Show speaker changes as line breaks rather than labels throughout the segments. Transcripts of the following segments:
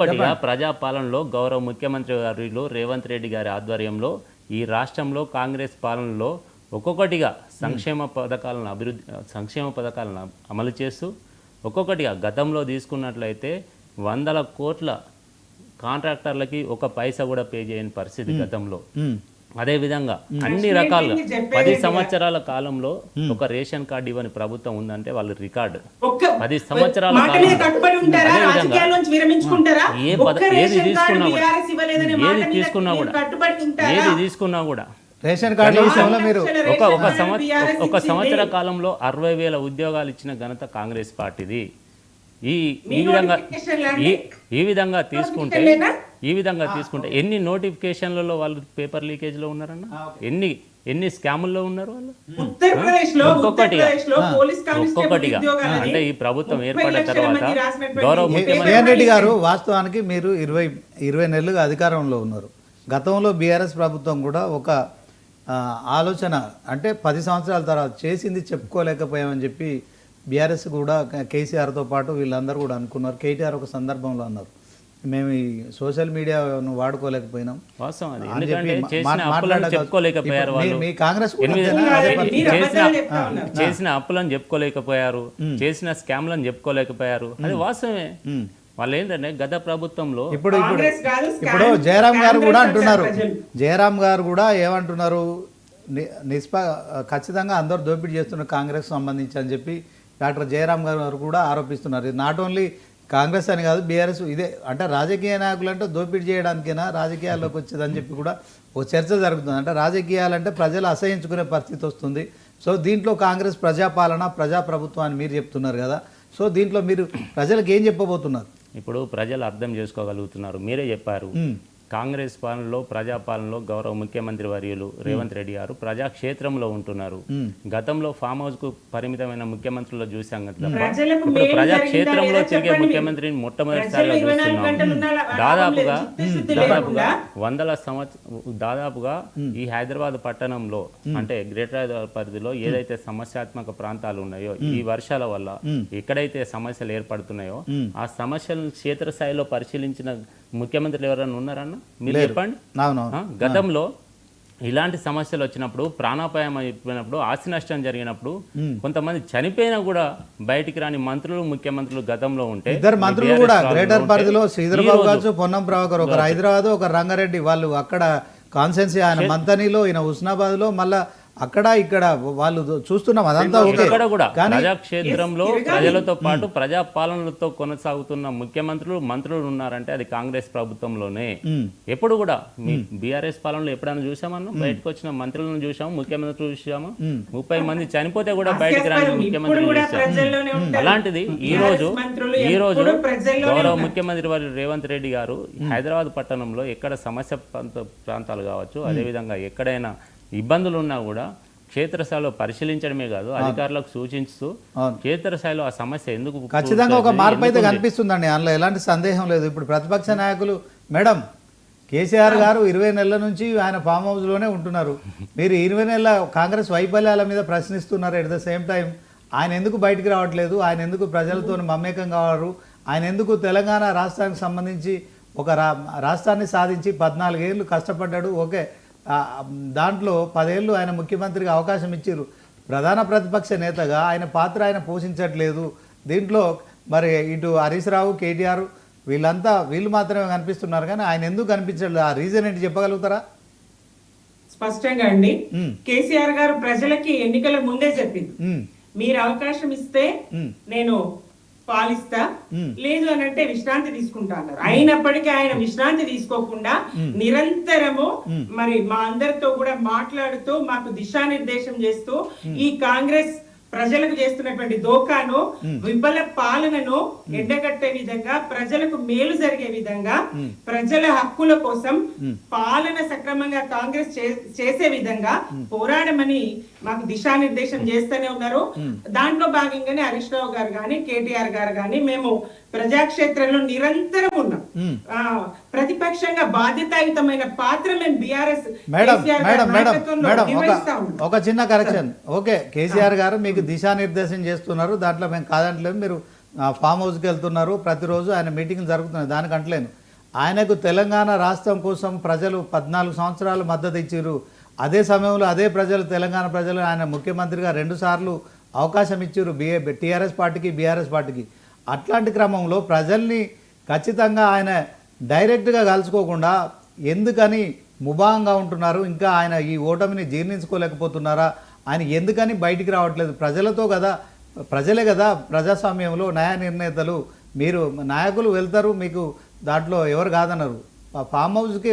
ఇప్పటిగా ప్రజాపాలనలో గౌరవ ముఖ్యమంత్రి గారిలో రేవంత్ రెడ్డి గారి ఆధ్వర్యంలో ఈ రాష్ట్రంలో కాంగ్రెస్ పాలనలో ఒక్కొక్కటిగా సంక్షేమ పథకాలను అభివృద్ధి సంక్షేమ పథకాలను అమలు చేస్తూ ఒక్కొక్కటిగా గతంలో తీసుకున్నట్లయితే వందల కోట్ల కాంట్రాక్టర్లకి ఒక పైసా కూడా పే చేయని పరిస్థితి గతంలో. అదే విధంగా అన్ని రకాలుగా పది సంవత్సరాల కాలంలో ఒక రేషన్ కార్డు ఇవ్వని ప్రభుత్వం ఉందంటే వాళ్ళు రికార్డు. పది సంవత్సరాల ఏ ఏది
రేషన్ కార్డు
తీసుకున్నా కూడా
బీఆర్ఎస్ ఇవ్వలేదనే మాట
ఏది
మీద
తీసుకున్నా కూడా ఏది తీసుకున్నా కూడా.
రేషన్ కార్డు విషయంలో మీరు
ఒక ఒక సంవత్సరం ఒక సంవత్సర కాలంలో అరవై వేల ఉద్యోగాలు ఇచ్చిన ఘనత కాంగ్రెస్ పార్టీది. ఈ ఈ విధంగా ఈ ఈ విధంగా తీసుకుంటే ఈ విధంగా తీసుకుంటే ఎన్ని నోటిఫికేషన్లలో వాళ్ళు పేపర్ లీకేజ్లో ఉన్నారన్న? ఎన్ని ఎన్ని స్కాముల్లో ఉన్నారు వాళ్ళు? ఒక్కొక్కటిగా.
ఉత్తరప్రదేశ్లో పోలీస్ కానిస్టేబుల్
ఒక్కొక్కటిగా. అంటే ఈ ప్రభుత్వం ఏర్పడిన తర్వాత గౌరవ ముఖ్యమంత్రి
రెడ్డి గారు వాస్తవానికి మీరు ఇరవై ఇరవై నెలలుగా అధికారంలో ఉన్నారు. గతంలో బీఆర్ఎస్ ప్రభుత్వం కూడా ఒక ఆ, ఆలోచన అంటే పది సంవత్సరాల తర్వాత చేసింది చెప్పుకోలేకపోయామని చెప్పి బీఆర్ఎస్ కూడా కేసీఆర్తో పాటు వీళ్ళందరూ కూడా అనుకున్నారు. కేటీఆర్ ఒక సందర్భంలో అన్నారు. మేము ఈ సోషల్ మీడియాను వాడుకోలేకపోయినాం.
చెప్పుకోలేకపోయారు
మీ- కాంగ్రెస్
చేసిన అప్పులను చెప్పుకోలేకపోయారు. చేసిన స్కామ్లను చెప్పుకోలేకపోయారు. అది వాస్తవమే. వాళ్ళు ఏంటంటే గత ప్రభుత్వంలో
ఇప్పుడు ఇప్పుడు
కాంగ్రెస్ కాదు, స్కామ్-
ఇప్పుడు జయరాం గారు కూడా అంటున్నారు. జయరాం గారు కూడా ఏమంటున్నారు? నిష్ప ఖచ్చితంగా అందరు దోపిడీ చేస్తున్న కాంగ్రెస్ సంబంధించి అని చెప్పి డాక్టర్ జయరాం గారు కూడా ఆరోపిస్తున్నారు. ఇది నాట్ ఓన్లీ కాంగ్రెస్ అని కాదు బీఆర్ఎస్ ఇదే. అంటే రాజకీయ నాయకులు అంటే దోపిడీ చేయడానికైనా రాజకీయాల్లోకి వచ్చేదని చెప్పి కూడా ఒక చర్చ జరుగుతుంది. అంటే రాజకీయాలంటే ప్రజలు అసహించుకునే పరిస్థితి వస్తుంది. సో దీంట్లో కాంగ్రెస్ ప్రజాపాలన ప్రజాప్రభుత్వం అని మీరు చెప్తున్నారు కదా. సో దీంట్లో మీరు ప్రజలకు ఏం చెప్పబోతున్నారు?
ఇప్పుడు ప్రజలు అర్థం చేసుకోగలుగుతున్నారు. మీరే చెప్పారు. కాంగ్రెస్ పాలనలో ప్రజాపాలనలో గౌరవ ముఖ్యమంత్రి వర్యులు రేవంత్ రెడ్డి గారు ప్రజాక్షేత్రంలో ఉంటున్నారు. గతంలో ఫామ్ హౌస్కు పరిమితమైన ముఖ్యమంత్రులు చూసాం ఇప్పుడు ప్రజాక్షేత్రంలో తిరిగే. ముఖ్యమంత్రిని మొట్టమొదటిసారిగా చూస్తున్నాం? దాదాపుగా దాదాపుగా. వందల సంవత్సరం దాదాపుగా ఈ హైదరాబాద్ పట్టణంలో అంటే గ్రేటర్ హైదరాబాద్ పరిధిలో ఏదైతే సమస్యాత్మక ప్రాంతాలు ఉన్నాయో ఈ వర్షాల వల్ల ఎక్కడైతే సమస్యలు ఏర్పడుతున్నాయో ఆ సమస్యలను క్షేత్రస్థాయిలో పరిశీలించిన ముఖ్యమంత్రులు ఎవరైనా ఉన్నారన్న? మీరు చెప్పండి. గతంలో ఇలాంటి సమస్యలు వచ్చినప్పుడు ప్రాణాపాయం అయిపోయినప్పుడు ఆస్తి నష్టం జరిగినప్పుడు కొంతమంది చనిపోయినా కూడా బయటికి రాని మంత్రులు ముఖ్యమంత్రులు గతంలో ఉంటే
ఇద్దరు మంత్రులు కూడా గ్రేటర్ పరిధిలో శ్రీధర్
ఈ
బాబు
రోజు
కావచ్చు పొన్నం ప్రభాకర్ ఒకరు హైదరాబాద్ ఒక రంగారెడ్డి వాళ్ళు అక్కడ కాన్సెన్సీ ఆయన మంతనిలో ఈయన హుస్నాబాద్లో మళ్ళా అక్కడ ఇక్కడ వాళ్ళు చూస్తున్నాం అదంతా ఓకే.
ఇక్కడ కూడా
కానీ
ప్రజాక్షేత్రంలో ప్రజలతో పాటు ప్రజా పాలనలతో కొనసాగుతున్న ముఖ్యమంత్రులు మంత్రులు ఉన్నారంటే అది కాంగ్రెస్ ప్రభుత్వంలోనే. ఎప్పుడు కూడా మీ బీఆర్ఎస్ పాలనలో ఎప్పుడైనా చూసామన్నా బయటకు వచ్చిన మంత్రులను చూసాము? ముఖ్యమంత్రులు చూసాము? ముప్పై మంది చనిపోతే కూడా బయటకు రాని ముఖ్యమంత్రులు. అలాంటిది ఈ రోజు ఈ రోజు గౌరవ. ముఖ్యమంత్రి వారి రేవంత్ రెడ్డి గారు హైదరాబాద్ పట్టణంలో ఎక్కడ సమస్య ప్రాంత ప్రాంతాలు కావచ్చు అదేవిధంగా ఎక్కడైనా ఇబ్బందులు ఉన్నా కూడా క్షేత్రస్థాయిలో పరిశీలించడమే కాదు అధికారులకు సూచిస్తూ. క్షేత్రస్థాయిలో ఆ సమస్య ఎందుకు
ఖచ్చితంగా ఒక మార్పు అయితే? కనిపిస్తుందండి. అందులో ఎలాంటి సందేహం లేదు. ఇప్పుడు ప్రతిపక్ష నాయకులు మేడం కేసీఆర్ గారు ఇరవై నెలల నుంచి ఆయన ఫామ్ హౌస్లోనే ఉంటున్నారు. మీరు ఇరవై నెలల కాంగ్రెస్ వైఫల్యాల మీద ప్రశ్నిస్తున్నారు ఎట్ ద సేమ్ టైం. ఆయన ఎందుకు బయటికి రావట్లేదు? ఆయన ఎందుకు ప్రజలతో మమేకం కావారు? ఆయన ఎందుకు తెలంగాణ రాష్ట్రానికి సంబంధించి ఒక రాష్ట్రాన్ని సాధించి పద్నాలుగేళ్ళు కష్టపడ్డాడు? ఓకే. దాంట్లో పదేళ్ళు ఆయన ముఖ్యమంత్రిగా అవకాశం ఇచ్చారు ప్రధాన ప్రతిపక్ష నేతగా ఆయన పాత్ర ఆయన పోషించట్లేదు. దీంట్లో మరి ఇటు హరీష్ రావు కేటీఆర్ వీళ్ళంతా వీళ్ళు మాత్రమే కనిపిస్తున్నారు కానీ ఆయన ఎందుకు కనిపించట్లేదు? ఆ రీజన్ ఏంటి చెప్పగలుగుతారా?
స్పష్టంగా అండి. కేసీఆర్ గారు ప్రజలకి ఎన్నికల ముందే చెప్పింది. మీరు అవకాశం ఇస్తే నేను పాలిస్తా. లేదు అని అంటే విశ్రాంతి తీసుకుంటా అన్నారు. అయినప్పటికీ ఆయన విశ్రాంతి తీసుకోకుండా నిరంతరము మరి మా అందరితో కూడా మాట్లాడుతూ మాకు దిశానిర్దేశం చేస్తూ ఈ కాంగ్రెస్ ప్రజలకు చేస్తున్నటువంటి దోకాను విఫల పాలనను ఎండగట్టే విధంగా ప్రజలకు మేలు జరిగే విధంగా ప్రజల హక్కుల కోసం పాలన సక్రమంగా కాంగ్రెస్ చే- చేసే విధంగా పోరాడమని మాకు దిశానిర్దేశం చేస్తూనే ఉన్నారు. దాంట్లో భాగంగానే హరీష్ రావు గారు గాని కేటీఆర్ గారు గాని మేము ప్రజాక్షేత్రంలో నిరంతరం ఉన్నాం. ప్రతిపక్షంగా బాధ్యతాయుతమైన పాత్ర మేము బీఆర్ఎస్
ఒక చిన్న కరెక్షన్ ఓకే కేసీఆర్ గారు మీకు దిశానిర్దేశం చేస్తున్నారు. దాంట్లో మేము కాదంటలేదు. మీరు ఫామ్ హౌస్కి వెళ్తున్నారు. ప్రతిరోజు ఆయన మీటింగ్లు జరుగుతున్నాయి. దానికి అంటలేను. ఆయనకు తెలంగాణ రాష్ట్రం కోసం ప్రజలు పద్నాలుగు సంవత్సరాలు మద్దతు ఇచ్చారు. అదే సమయంలో అదే ప్రజలు తెలంగాణ ప్రజలు ఆయన ముఖ్యమంత్రిగా రెండు సార్లు అవకాశం ఇచ్చారు. బిఏ టీఆర్ఎస్ పార్టీకి బీఆర్ఎస్ పార్టీకి. అట్లాంటి క్రమంలో ప్రజల్ని ఖచ్చితంగా ఆయన డైరెక్ట్గా కలుసుకోకుండా ఎందుకని ముభాంగా ఉంటున్నారు? ఇంకా ఆయన ఈ ఓటమిని జీర్ణించుకోలేకపోతున్నారా? ఆయన ఎందుకని బయటికి రావట్లేదు? ప్రజలతో కదా ప్రజలే కదా ప్రజాస్వామ్యంలో న్యాయ నిర్ణేతలు. మీరు నాయకులు వెళ్తారు మీకు దాంట్లో ఎవరు కాదన్నారు. ఫామ్ హౌస్కి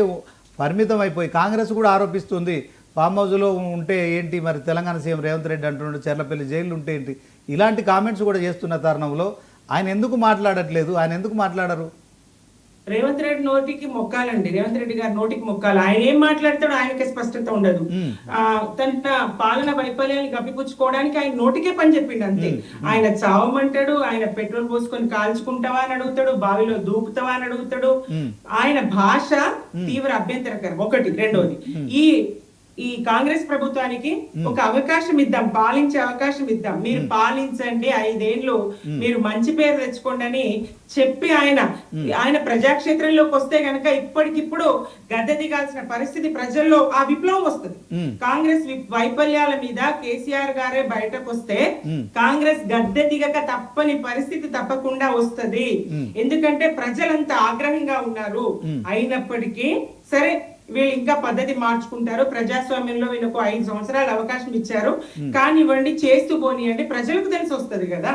పరిమితం అయిపోయి కాంగ్రెస్ కూడా ఆరోపిస్తుంది. ఫామ్ హౌస్లో ఉంటే ఏంటి మరి తెలంగాణ సీఎం రేవంత్ రెడ్డి అంటున్నాడు చెర్లపల్లి జైలు ఉంటే ఏంటి? ఇలాంటి కామెంట్స్ కూడా చేస్తున్న తరుణంలో ఆయన ఎందుకు మాట్లాడట్లేదు? ఆయన ఎందుకు మాట్లాడరు?
రేవంత్ రెడ్డి నోటికి మొక్కాలండి. రేవంత్ రెడ్డి గారి నోటికి మొక్కాలి. ఆయన ఏం మాట్లాడతాడో ఆయనకే స్పష్టత ఉండదు. తన పాలన వైఫల్యాన్ని కప్పిపుచ్చుకోవడానికి ఆయన నోటికే పని చెప్పిండు అంతే. ఆయన చావమంటాడు ఆయన పెట్రోల్ పోసుకొని కాల్చుకుంటావా అని అడుగుతాడు బావిలో దూకుతావా అని అడుగుతాడు. ఆయన భాష తీవ్ర అభ్యంతరకరం. ఒకటి. రెండోది. ఈ ఈ కాంగ్రెస్ ప్రభుత్వానికి ఒక అవకాశం ఇద్దాం పాలించే అవకాశం ఇద్దాం మీరు పాలించండి ఐదేళ్ళు మీరు మంచి పేరు తెచ్చుకోండి అని చెప్పి ఆయన ఆయన ప్రజాక్షేత్రంలోకి వస్తే గనక ఇప్పటికిప్పుడు గద్దె దిగాల్సిన పరిస్థితి ప్రజల్లో ఆ విప్లవం వస్తుంది. కాంగ్రెస్ వైఫల్యాల మీద కేసీఆర్ గారే బయటకు వస్తే. కాంగ్రెస్ గద్దె దిగక తప్పని పరిస్థితి తప్పకుండా వస్తది. ఎందుకంటే ప్రజలంతా ఆగ్రహంగా ఉన్నారు. అయినప్పటికీ సరే వీళ్ళు ఇంకా పద్ధతి మార్చుకుంటారు. ప్రజాస్వామ్యంలో వీళ్ళకు ఐదు సంవత్సరాలు అవకాశం ఇచ్చారు. కానివ్వండి చేస్తూ పోనీయండి ప్రజలకు తెలిసి వస్తది కదా.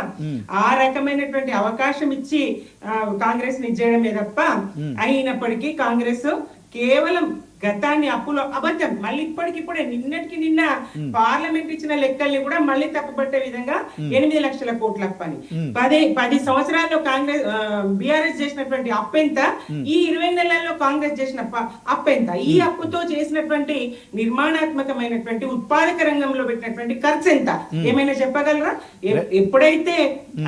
ఆ రకమైనటువంటి అవకాశం ఇచ్చి ఆ, కాంగ్రెస్ని చేయడమే తప్ప అయినప్పటికీ కాంగ్రెస్ కేవలం గతాన్ని అప్పులో అబద్ధం. మళ్ళీ ఇప్పటికిప్పుడే నిన్నటికి నిన్న పార్లమెంట్ ఇచ్చిన లెక్కల్ని కూడా మళ్ళీ తప్పుపట్టే విధంగా ఎనిమిది లక్షల కోట్ల అప్పని పది పది సంవత్సరాల్లో కాంగ్రెస్ బీఆర్ఎస్ చేసినటువంటి అప్పు ఎంత? ఈ ఇరవై నెలల్లో కాంగ్రెస్ చేసిన అప్పు ఎంత? ఈ అప్పుతో చేసినటువంటి నిర్మాణాత్మకమైనటువంటి ఉత్పాదక రంగంలో పెట్టినటువంటి ఖర్చు ఎంత? ఏమైనా చెప్పగలరా? ఎప్పుడైతే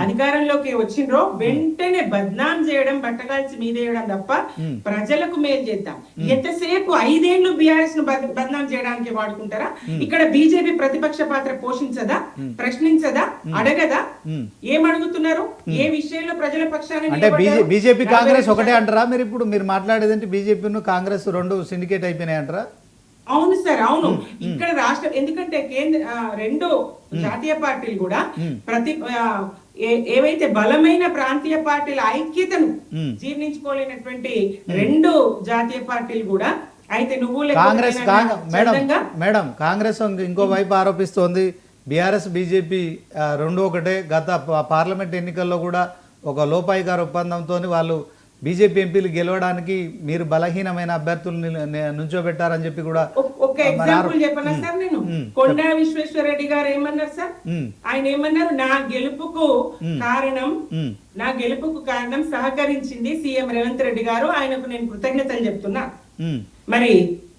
అధికారంలోకి వచ్చిండ్రో వెంటనే బద్నాం చేయడం బట్టగాల్చి మీదేయడం తప్ప ప్రజలకు మేలు చేద్దాం. ఎంతసేపు ఐదేళ్ళు బీఆర్ఎస్ను బద్- బద్నాం చేయడానికి వాడుకుంటారా? ఇక్కడ బీజేపీ ప్రతిపక్ష పాత్ర పోషించదా? ప్రశ్నించదా? అడగదా. ఏం అడుగుతున్నారు? ఏ విషయంలో ప్రజల పక్షాన
అంటే? బీజేపీ కాంగ్రెస్ ఒకటే. అంటారా? మీరు ఇప్పుడు మీరు మాట్లాడేది అంటే బీజేపీను కాంగ్రెస్ రెండు సిండికేట్ అయిపోయినాయి అంటారా?
అవును సార్ అవును. ఇక్కడ రాష్ట్ర ఎందుకంటే కేంద్ర రెండు జాతీయ పార్టీలు కూడా ప్రతి ఏవైతే బలమైన ప్రాంతీయ పార్టీల ఐక్యతను. జీర్ణించుకోలేనటువంటి రెండు జాతీయ పార్టీలు కూడా అయితే నువ్వు
కాంగ్రెస్ మేడం మేడం కాంగ్రెస్ ఇంక- వైపు ఆరోపిస్తోంది. బీఆర్ఎస్ బీజేపీ రెండు ఒకటే. గత పార్లమెంట్ ఎన్నికల్లో కూడా ఒక లోపాయికార ఒప్పందంతో వాళ్ళు బీజేపీ ఎంపీలు గెలవడానికి మీరు బలహీనమైన అభ్యర్థులు నుంచోబెట్టారని చెప్పి కూడా
ఒక- ఎగ్జాంపుల్ చెప్పనా సార్ నేను? కొండా విశ్వేశ్వర రెడ్డి గారు ఏమన్నారు సార్. ఆయన ఏమన్నారు? నా గెలుపుకు కారణం. నా గెలుపుకు కారణం సహకరించింది సీఎం రేవంత్ రెడ్డి గారు. ఆయనకు నేను కృతజ్ఞతలు చెప్తున్నా. మరి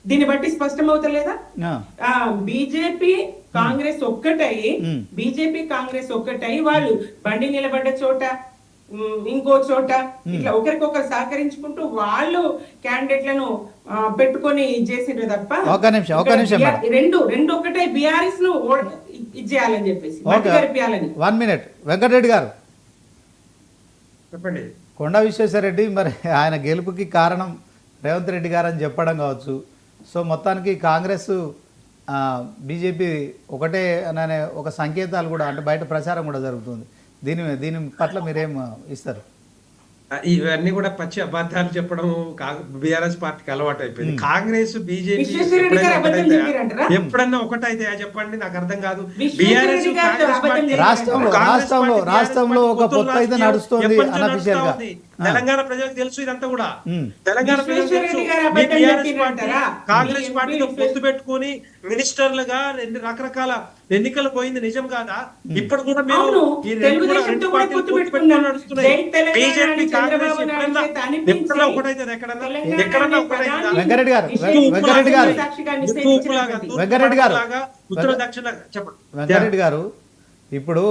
దీన్ని బట్టి స్పష్టమవుతలేదా బీజేపీ కాంగ్రెస్ ఒక్కటై
మ్మ్.
బీజేపీ కాంగ్రెస్ ఒక్కటై వాళ్ళు బండి నిలబడ్డ చోట ఇంకో చోట ఇట్లా ఒకరికొకరు సహకరించుకుంటూ వాళ్ళు క్యాండిడేట్లను పెట్టుకొని చేసిండ్రు తప్ప
ఒక్క నిమిషం,
ఇక్కడ
నిమిషం
రెండు రెండు ఒక్కటే బీఆర్ఎస్ను ఓడ- ఇది చేయాలని చెప్పేసి
వన్ మినిట్ వెంకటరెడ్డి గారు.
చెప్పండి.
కొండా విశ్వేశ్వరరెడ్డి మరి ఆయన గెలుపుకి కారణం రేవంత్ రెడ్డి గారు అని చెప్పడం కావచ్చు. సో మొత్తానికి కాంగ్రెస్ ఆ, బీజేపీ ఒకటే అనే ఒక సంకేతాలు కూడా అంటే బయట ప్రచారం కూడా జరుగుతుంది. దీని దీని పట్ల మీరేం ఇస్తారు?
ఇవన్నీ కూడా పచ్చి అబద్ధాలు చెప్పడం బీఆర్ఎస్ పార్టీకి అలవాటు అయిపోయింది కాంగ్రెస్ బీజేపీ
విశ్వేశ్వర రెడ్డి గారు అబద్ధం చెప్పారంటారా?
ఎప్పుడన్నా ఒకటైతే చెప్పండి నాకు అర్థం కాదు. బీఆర్ఎస్.
రాష్ట్రంలో
కాంగ్రెస్
రాష్ట్రంలో ఒక పొత్తు అయితే నడుస్తోంది?
తెలంగాణ ప్రజలకు తెలుసు ఇదంతా కూడా
మ్మ్.
తెలంగాణ ప్రజలకు తెలుసు? కాంగ్రెస్
ఎంపీ
పొత్తు పెట్టుకుని మినిస్టర్లుగా రెండు రకరకాల ఎన్నికలు పోయింది నిజం కాదా ఇప్పుడు కూడా మీరు ఈ రెండు పార్టీలు
పొత్తు.
పెట్టుకుని నడుస్తున్నాయి బీజేపీ కాంగ్రెస్ ఎప్పుడన్నా ఎక్కడన్నా ఎక్కడన్నా
వెంకరెడ్డి గారు, వెంకరెడ్డి గారు. వెంకరెడ్డి గారు.
ఉత్తర దక్షిణ చెప్పండి
వెంకరెడ్డి గారు ఇప్పుడు